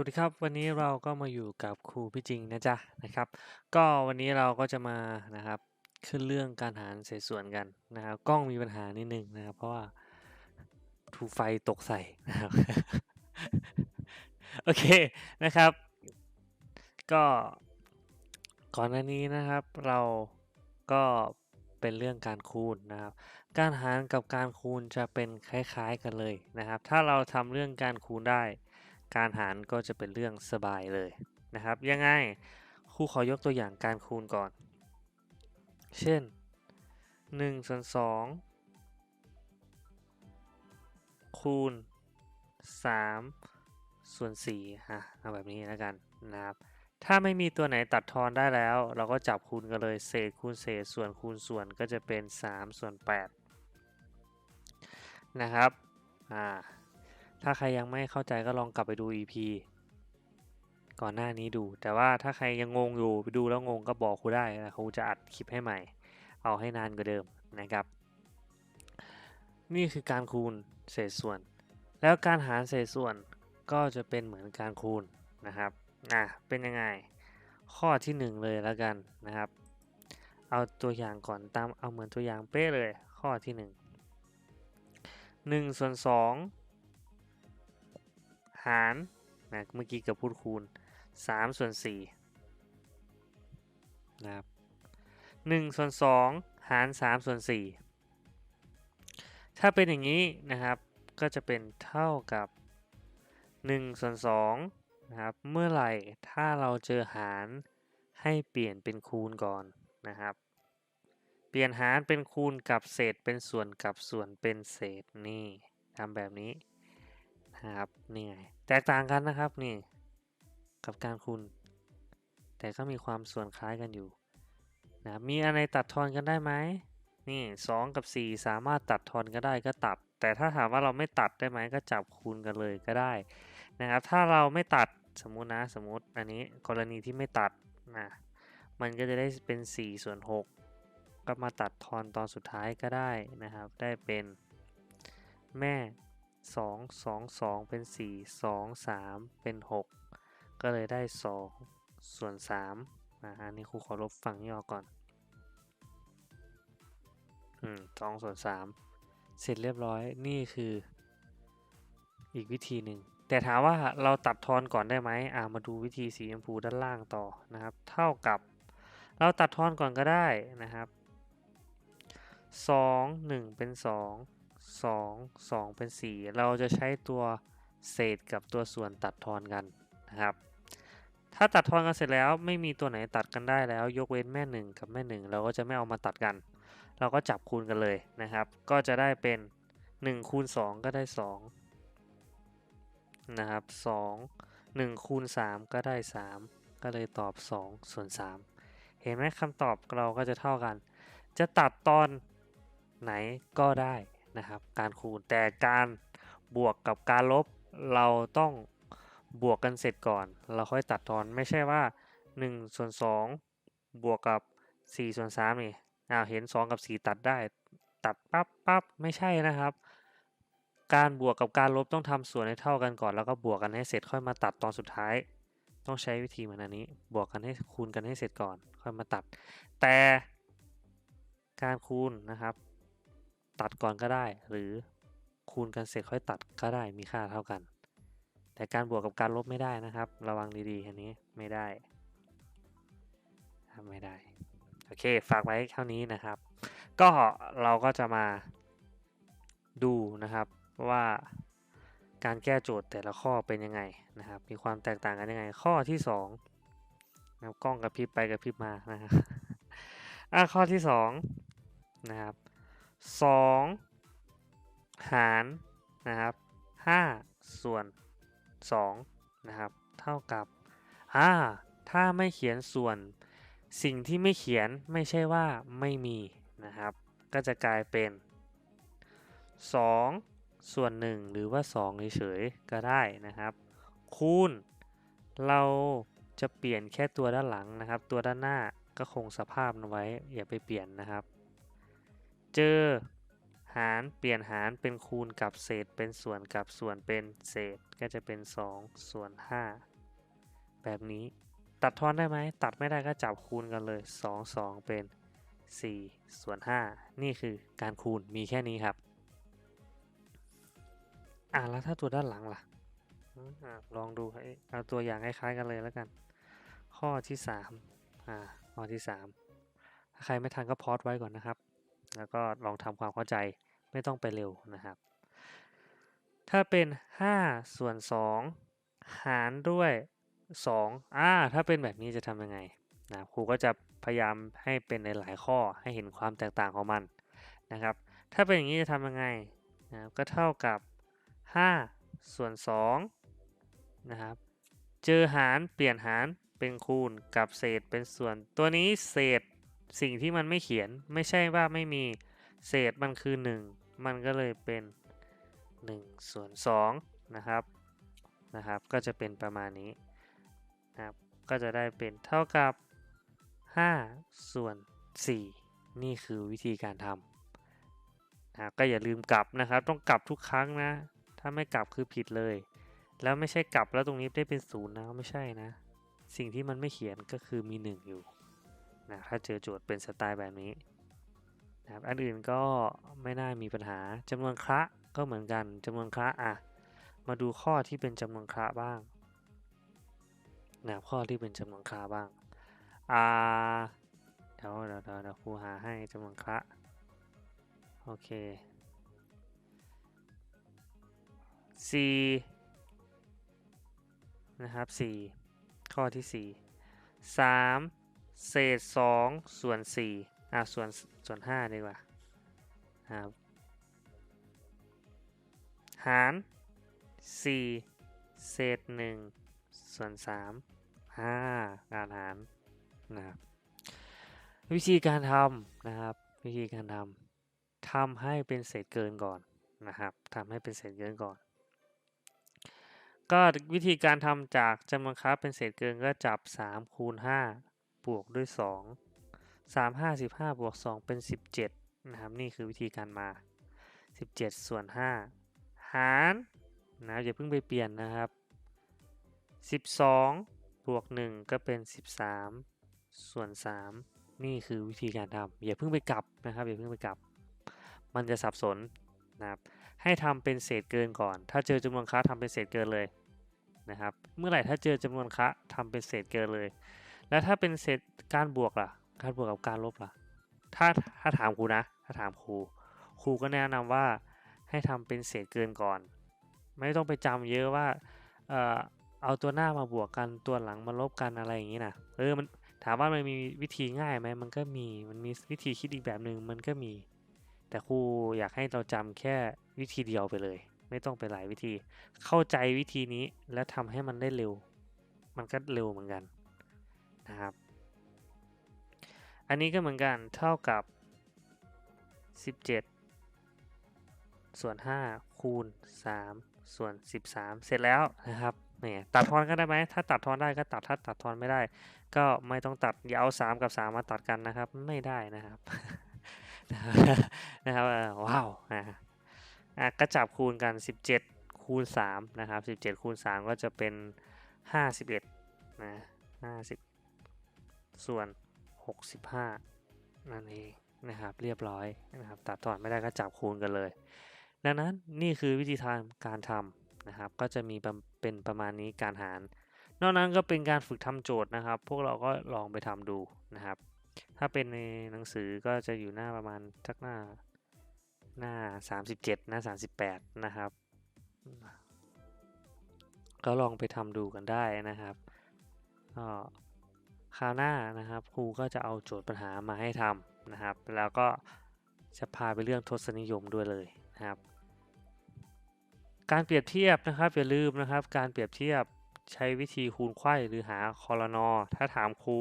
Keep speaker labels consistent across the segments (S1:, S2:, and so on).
S1: วัสดีครับ วันนี้เราก็มาอยู่กับครูพี่จริงนะจ๊ะนะครับ ก็วันนี้เราก็จะมานะครับขึ้นเรื่องการหารเศษส่วนกันนะครับ กล้องมีปัญหานิดนึงนะครับ เพราะว่า ถูกไฟตกใส่นะครับโอเคนะครับ ก็ก่อนหน้านี้นะครับเราก็เป็นเรื่องการคูณนะครับ การหารกับการคูณจะเป็นคล้ายๆกันเลยนะครับ ถ้าเราทำเรื่องการคูณได้ การหารก็จะเป็นเรื่องสบายเลยนะครับ ยังไงครูขอยกตัวอย่างการคูณก่อน เช่น1ส่วน2 คูณ 3 ส่วน4ฮะเอาแบบนี้แล้วกันนะครับ ถ้าไม่มีตัวไหนตัดทอนได้แล้ว เราก็จับคูณกันเลย เศษคูณเศษส่วนคูณส่วนก็จะเป็น 3 ส่วน 8 นะครับอ่าถ้าใครยังไม่เข้าใจก็ลองกลับไปดู EP ก่อนหน้านี้ดู แต่ว่าถ้าใครยังงงอยู่ไปดูแล้วงงก็บอกครูได้นะครูจะอัดคลิปให้ใหม่ เอาให้นานกว่าเดิมนะครับ นี่คือการคูณเศษส่วน แล้วการหารเศษส่วนก็จะเป็นเหมือนการคูณนะครับอะเป็นยังไง ข้อที่ 1 เลยแล้วกันนะครับ เอาตัวอย่างก่อนตามเอาเหมือนตัวอย่างเป๊ะเลย ข้อที่ 1 1ส่วน2หารนะเมื่อกี้กับพูดคูณ3ส่วน4นะครับ1ส่วน2หาร3ส่วน4 ถ้าเป็นอย่างนี้นะครับก็จะเป็นเท่ากับ1ส่วน2นะครับเมื่อไหร่ถ้าเราเจอหารให้เปลี่ยนเป็นคูณก่อนนะครับ เปลี่ยนหารเป็นคูณกับเศษเป็นส่วนกับส่วนเป็นเศษนี่ทำแบบนี้นะครับนี่ไงแตกต่างกันนะครับนี่กับการคูณแต่ก็มีความส่วนคล้ายกันอยู่นะมีอะไรตัดทอนกันได้ไหม นี่2กับ4สามารถตัดทอนกันได้ก็ตัด แต่ถ้าถามว่าเราไม่ตัดได้ไหมก็จับคูณกันเลยก็ได้นะครับ ถ้าเราไม่ตัดสมมุตินะสมมุติอันนี้กรณีที่ไม่ตัดนะมันก็จะได้เป็น4ส่วน6ก็มาตัดทอนตอนสุดท้ายก็ได้นะครับ ได้เป็นแม่ 2 2 2 เป็น 4 2 3 เป็น 6 ก็เลยได้ 2 ส่วน3นะอันนี้ครูขอลบฝั่งนี้ออกก่อน อืม2ส่วน3เสร็จเรียบร้อยนี่คืออีกวิธีหนึ่ง แต่ถามว่าเราตัดทอนก่อนได้ไหมอ่ามาดูวิธีสีชมพูด้านล่างต่อนะครับ เท่ากับเราตัดทอนก่อนก็ได้นะครับ2 1 เป็น 2 2 2 เป็น 4 เราจะใช้ตัวเศษกับตัวส่วนตัดทอนกันนะครับ ถ้าตัดทอนกันเสร็จแล้วไม่มีตัวไหนตัดกันได้แล้ว ยกเว้นแม่ 1 กับแม่ 1 เราก็จะไม่เอามาตัดกัน เราก็จับคูณกันเลยนะครับ ก็จะได้เป็น1คูณ2ก็ได้2นะครับ2 1คูณ3ก็ได้ 3 ก็เลยตอบ 2 ส่วน 3 เห็นไหมคำตอบเราก็จะเท่ากัน จะตัดตอนไหนก็ได้นะครับ การคูณแต่การบวกกับการลบเราต้องบวกกันเสร็จก่อน เราค่อยตัดทอนไม่ใช่ว่า1ส่วน2บวกกับ4ส่วน3นี่ อ้าวเห็น 2 กับ 4 ตัดได้ ตัดปั๊บปั๊บไม่ใช่นะครับ การบวกกับการลบต้องทำส่วนให้เท่ากันก่อน แล้วก็บวกกันให้เสร็จค่อยมาตัดตอนสุดท้าย ต้องใช้วิธีเหมือนอันนี้ บวกกันให้คูณกันให้เสร็จก่อน ค่อยมาตัด แต่การคูณนะครับ ตัดก่อนก็ได้ หรือคูณกันเสร็จค่อยตัดก็ได้มีค่าเท่ากัน แต่การบวกกับการลบไม่ได้นะครับ ระวังดีๆอันนี้ไม่ได้ทำไม่ได้ โอเค ฝากไว้เท่านี้นะครับ ก็เราก็จะมาดูนะครับว่าการแก้โจทย์แต่ละข้อเป็นยังไงนะครับ มีความแตกต่างกันยังไง ข้อที่2นะครับกล้องกระพริบไปกระพริบมานะครับอะข้อที่2นะครับ2หารนะครับ5ส่วน2นะครับ เท่ากับอ่าถ้าไม่เขียนส่วน สิ่งที่ไม่เขียนไม่ใช่ว่าไม่มีนะครับ ก็จะกลายเป็น 2 ส่วน 1 หรือว่า2เฉยๆก็ได้นะครับ คูณ เราจะเปลี่ยนแค่ตัวด้านหลังนะครับ ตัวด้านหน้าก็คงสภาพไว้อย่าไปเปลี่ยนนะครับ เจอหารเปลี่ยนหารเป็นคูณกับเศษเป็นส่วนกับส่วนเป็นเศษก็จะเป็น 2 ส่วน 5 แบบนี้ ตัดทอนได้ไหม ตัดไม่ได้ก็จับคูณกันเลย 2 2 เป็น 4 ส่วน 5 นี่คือการคูณมีแค่นี้ครับ อะแล้วถ้าตัวด้านหลังล่ะอะลองดูให้เอาตัวอย่างคล้ายๆกันเลยแล้วกัน ข้อที่3อ่าข้อที่ 3 ถ้าใครไม่ทันก็พอดไว้ก่อนนะครับ แล้วก็ลองทำความเข้าใจไม่ต้องไปเร็วนะครับ ถ้าเป็น 5 ส่วน 2 หารด้วย 2อ่าถ้าเป็นแบบนี้จะทำยังไงนะครูก็จะพยายามให้เป็นในหลายข้อให้เห็นความแตกต่างของมันนะครับ ถ้าเป็นอย่างนี้จะทำยังไงนะก็เท่ากับ 5 ส่วน2นะครับเจอหารเปลี่ยนหารเป็นคูณกับเศษเป็นส่วน ตัวนี้เศษสิ่งที่มันไม่เขียนไม่ใช่ว่าไม่มีเศษมันคือ 1 มันก็เลยเป็น1ส่วน2นะครับนะครับ ก็จะเป็นประมาณนี้ นะครับ ก็จะได้เป็นเท่ากับ 5 ส่วน 4 นี่คือวิธีการทำนะก็อย่าลืมกลับนะครับ ต้องกลับทุกครั้งนะ ถ้าไม่กลับคือผิดเลย แล้วไม่ใช่กลับแล้วตรงนี้ได้เป็นศูนย์นะไม่ใช่นะ สิ่งที่มันไม่เขียนก็คือมี 1 อยู่นะถ้าเจอโจทย์เป็นสไตล์แบบนี้นะครับอันอื่นก็ไม่น่ามีปัญหาจำนวนคระก็เหมือนกันจำนวนคระอะ มาดูข้อที่เป็นจำนวนคระบ้าง นะครับข้อที่เป็นจำนวนคระบ้างอ่าเดี๋ยวเดี๋ยวเดี๋ยวเดี๋ยวครูหาให้จำนวนคระโอเคสี่นะครับสี่ข้อที่สี่สามเศษสองส่วนสี่อ่าส่วน ส่วนห้าดีกว่าครับหารสี่เศษหนึ่งส่วนสามห้าการหารนะครับวิธีการทำนะครับ วิธีการทำทำให้เป็นเศษเกินก่อนนะครับทำให้เป็นเศษเกินก่อน ก็วิธีการทำจากจำนวนค้าเป็นเศษเกินก็จับ3คูณ5บวกด้วย 2 3 5 15บวก2เป็น 17นะครับนี่คือวิธีการมา 17 ส่วน 5 หารนะอย่าเพิ่งไปเปลี่ยนนะครับ 12 บวก 1 ก็เป็น 13 ส่วน 3 นี่คือวิธีการทำอย่าเพิ่งไปกลับนะครับอย่าเพิ่งไปกลับ มันจะสับสนนะครับให้ทำเป็นเศษเกินก่อน ถ้าเจอจำนวนค้าทำเป็นเศษเกินเลยนะครับเมื่อไหร่ถ้าเจอจำนวนค้าทำเป็นเศษเกินเลย แล้วถ้าเป็นเศษการบวกล่ะ การบวกกับการลบล่ะถ้าถ้าถามครูนะ ถ้าถามครู ครูก็แนะนำว่าให้ทำเป็นเศษเกินก่อน ไม่ต้องไปจำเยอะว่า เอาตัวหน้ามาบวกกันตัวหลังมาลบกันอะไรอย่างนี้นะเออมันถามว่ามันมีวิธีง่ายไหมมันก็มีมันมีวิธีคิดอีกแบบหนึ่งมันก็มี แต่ครูอยากให้เราจำแค่วิธีเดียวไปเลย ไม่ต้องไปหลายวิธี เข้าใจวิธีนี้แล้วทำให้มันได้เร็ว มันก็เร็วเหมือนกันนะครับ อันนี้ก็เหมือนกันเท่ากับ 17 ส่วน 5 คูณ 3 ส่วน 13 เสร็จแล้วนะครับ เนี่ยตัดทอนก็ได้ไหมถ้าตัดทอนได้ก็ตัดถ้าตัดทอนไม่ได้ ก็ไม่ต้องตัดอย่าเอา3กับ3มมาตัดกันนะครับ ไม่ได้นะครับนะครับว้าวอะอะก็จับคูณกัน 17 คูณ3นะครับ17 คูณ 3 ก็จะเป็น 51นะ50 ส่วน 65 นั่นเองนะครับเรียบร้อยนะครับตัดทอนไม่ได้ก็จับคูณกันเลย ดังนั้นนี่คือวิธีทางการทำนะครับก็จะมีปะ เป็นประมาณนี้การหาร นอกนั้นก็เป็นการฝึกทำโจทย์นะครับ พวกเราก็ลองไปทำดูนะครับ ถ้าเป็นในหนังสือก็จะอยู่หน้าประมาณสักหน้าหน้า 37 หน้า 38 นะครับ ก็ลองไปทำดูกันได้นะครับก็คราวหน้านะครับครูก็จะเอาโจทย์ปัญหามาให้ทำนะครับ แล้วก็จะพาไปเรื่องทศนิยมด้วยเลยนะครับ การเปรียบเทียบนะครับอย่าลืมนะครับ การเปรียบเทียบใช้วิธีคูณไขว้หรือหาคอรนอถ้าถามครู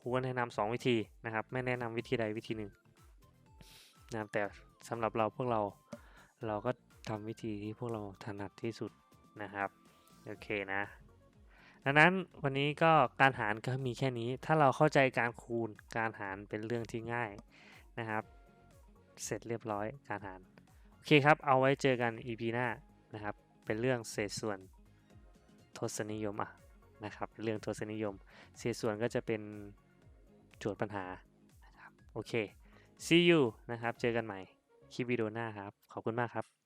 S1: ครูก็แนะนำสองวิธีนะครับ ไม่แนะนำวิธีใดวิธีหนึ่งนะครับแต่สำหรับเราพวกเราเราก็ทำวิธีที่พวกเราถนัดที่สุดนะครับโอเคนะดังนั้นวันนี้ก็การหารก็มีแค่นี้ ถ้าเราเข้าใจการคูณการหารเป็นเรื่องที่ง่ายนะครับ เสร็จเรียบร้อยการหาร โอเคครับ เอาไว้เจอกัน EP หน้า นะครับ เป็นเรื่องเศษส่วนทศนิยมอะนะครับเป็นเรื่องทศนิยม เศษส่วนก็จะเป็นโจทย์ปัญหานะครับโอเค see you นะครับ เจอกันใหม่คลิปวิดีโอหน้าครับ ขอบคุณมากครับ